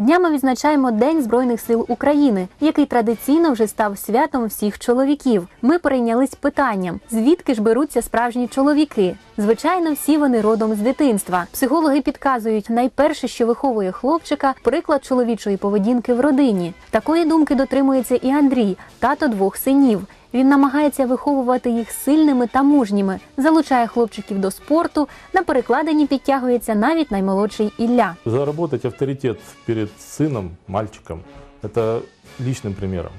Днями відзначаємо День Збройних сил України, який традиційно вже став святом всіх чоловіків. Ми перейнялись питанням, звідки ж беруться справжні чоловіки. Звичайно, всі вони родом з дитинства. Психологи підказують, найперше, що виховує хлопчика, приклад чоловічої поведінки в родині. Такої думки дотримується і Андрій, тато двох синів. Він намагається виховувати їх сильними та мужніми, залучає хлопчиків до спорту. На перекладині підтягується навіть наймолодший Ілля. Заработать авторитет перед сыном, мальчиком, это личным примером.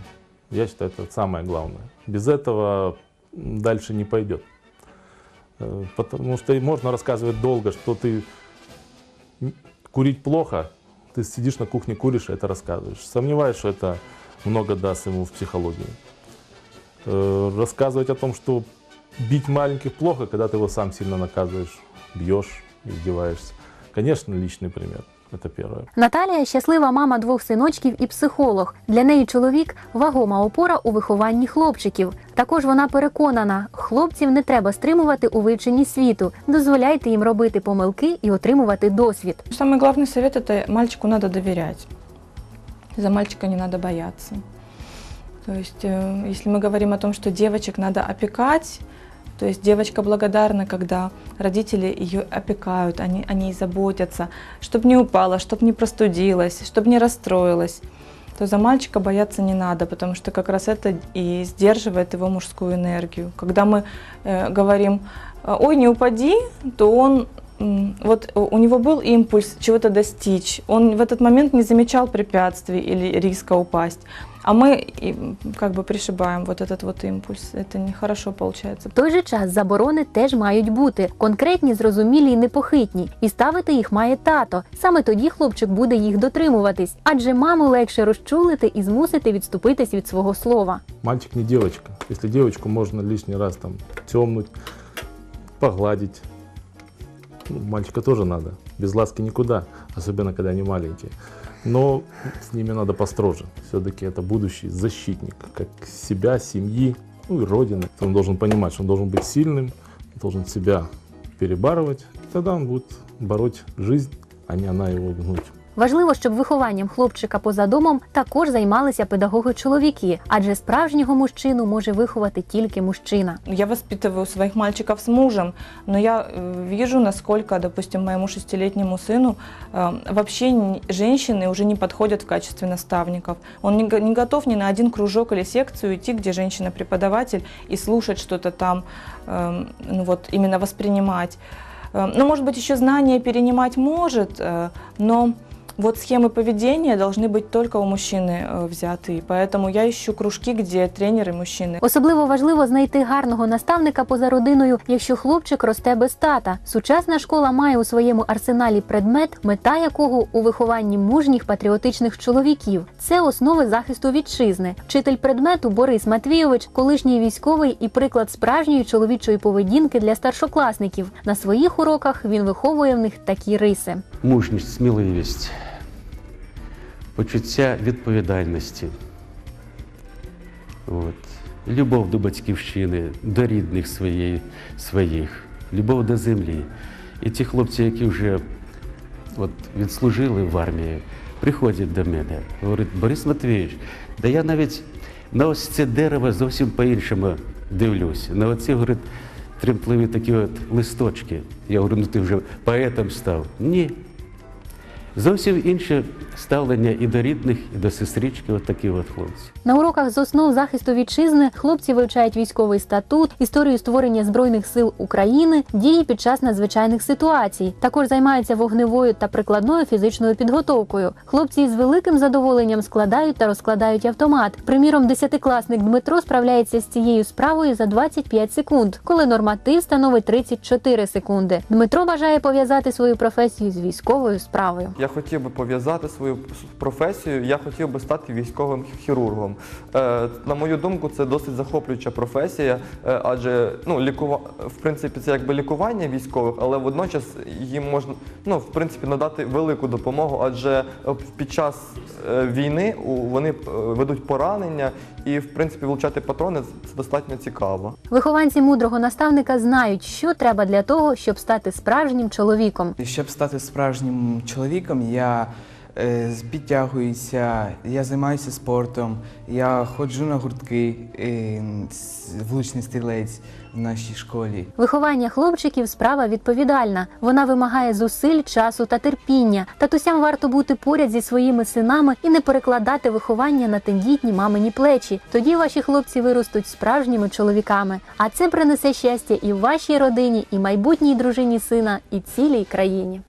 Я считаю, это самое главное. Без этого м, дальше не пойдет. Э, Потому что и можно рассказывать долго, что ты м, курить плохо, ты сидишь на кухне, куришь, и это рассказываешь. Сомневаюсь, что это много даст ему в психологии. Э, Рассказывать о том, что бить маленьких плохо, когда ты его сам сильно наказываешь, бьешь, издеваешься. Конечно, личный пример. Это первое. Наталія щаслива мама двох синочків і психолог. Для неї чоловік вагома опора у вихованні хлопчиків. Також вона переконана, хлопців не треба стримувати у вивченні світу. Дозволяйте їм робити помилки і отримувати досвід. Самый главный совет – это мальчику надо доверять. За мальчика не надо бояться. То есть, э, если мы говорим о том, что девочек надо опекать, то есть девочка благодарна, когда родители ее опекают, они о ней заботятся, чтобы не упала, чтобы не простудилась, чтобы не расстроилась, то за мальчика бояться не надо, потому что как раз это и сдерживает его мужскую энергию. Когда мы э, говорим, ой, не упади, то он вот у него был импульс чего-то достичь, он в этот момент не замечал препятствий или риска упасть, а мы и, м, как бы пришибаем вот этот вот импульс. Это нехорошо получается. В той же час заборони теж мають бути конкретні, зрозумілі і непохитні, і ставити їх має тато. Саме тоді хлопчик буде їх дотримуватись, адже маму легше розчулити і змусити відступитись від свого слова. Мальчик не девочка. Если девочку можно лишний раз там темнуть, погладить. Мальчика тоже надо. Без ласки никуда, особенно когда они маленькие. Но с ними надо построже. Все-таки это будущий защитник, как себя, семьи, ну и родины. Он должен понимать, что он должен быть сильным, должен себя перебарывать. И тогда он будет бороть жизнь, а не она его гнуть. Важливо, щоб вихованням хлопчика поза домом також займалися педагоги-чоловіки, адже справжнього мужчину може виховати тільки мужчина. Я воспитываю своих мальчиков с мужем, но я э, вижу, насколько, допустим, моему шестилетнему сыну э, вообще н- женщины уже не подходят в качестве наставников. Он не, го- не готов ни на один кружок или секцию идти, где женщина-преподаватель, и слушать что-то там, э, ну вот именно воспринимать. Э, ну, может быть, еще знания перенимать может, э, но вот схемы поведения должны быть только у мужчины э, взяты. Поэтому я ищу кружки, где тренеры мужчины. Особливо важливо знайти гарного наставника поза родиною, якщо хлопчик росте без тата. Сучасна школа має у своєму арсеналі предмет, мета якого у вихованні мужніх патріотичних чоловіків. Це основи захисту вітчизни. Вчитель предмету Борис Матвійович, колишній військовий і приклад справжньої чоловічої поведінки для старшокласників. На своїх уроках він виховує в них такі риси. мужність, сміливість, почуття відповідальності, от. любов до батьківщини, до рідних своєї, своїх, любов до землі. І ті хлопці, які вже от, відслужили в армії, приходять до мене, говорять, Борис Матвійович, да я навіть на ось це дерево зовсім по-іншому дивлюсь. На оці, говорить, тремтливі такі от листочки. Я говорю, ну ти вже поетом став. Ні. Зовсім інше ставлення і до рідних, і до сестрички, от такі от хлопці. На уроках з основ захисту вітчизни хлопці вивчають військовий статут, історію створення збройних сил України, дії під час надзвичайних ситуацій. Також займаються вогневою та прикладною фізичною підготовкою. Хлопці із великим задоволенням складають та розкладають автомат. Приміром, десятикласник Дмитро справляється з цією справою за 25 секунд, коли норматив становить 34 секунди. Дмитро бажає пов'язати свою професію з військовою справою. Хотів би пов'язати свою професію, я хотів би стати військовим хірургом. Е, на мою думку, це досить захоплююча професія, е, адже ну, лікува... в принципі це якби лікування військових, але водночас їм можна ну, в принципі, надати велику допомогу, адже е, під час війни вони ведуть поранення і, в принципі, вилучати патрони це достатньо цікаво. Вихованці мудрого наставника знають, що треба для того, щоб стати справжнім чоловіком. І Щоб стати справжнім чоловіком, я е, підтягуюся, я займаюся спортом, я ходжу на гуртки, е, влучний стрілець в нашій школі. Виховання хлопчиків справа відповідальна. Вона вимагає зусиль, часу та терпіння. Татусям варто бути поряд зі своїми синами і не перекладати виховання на тендітні мамині плечі. Тоді ваші хлопці виростуть справжніми чоловіками. А це принесе щастя і вашій родині, і майбутній дружині сина, і цілій країні.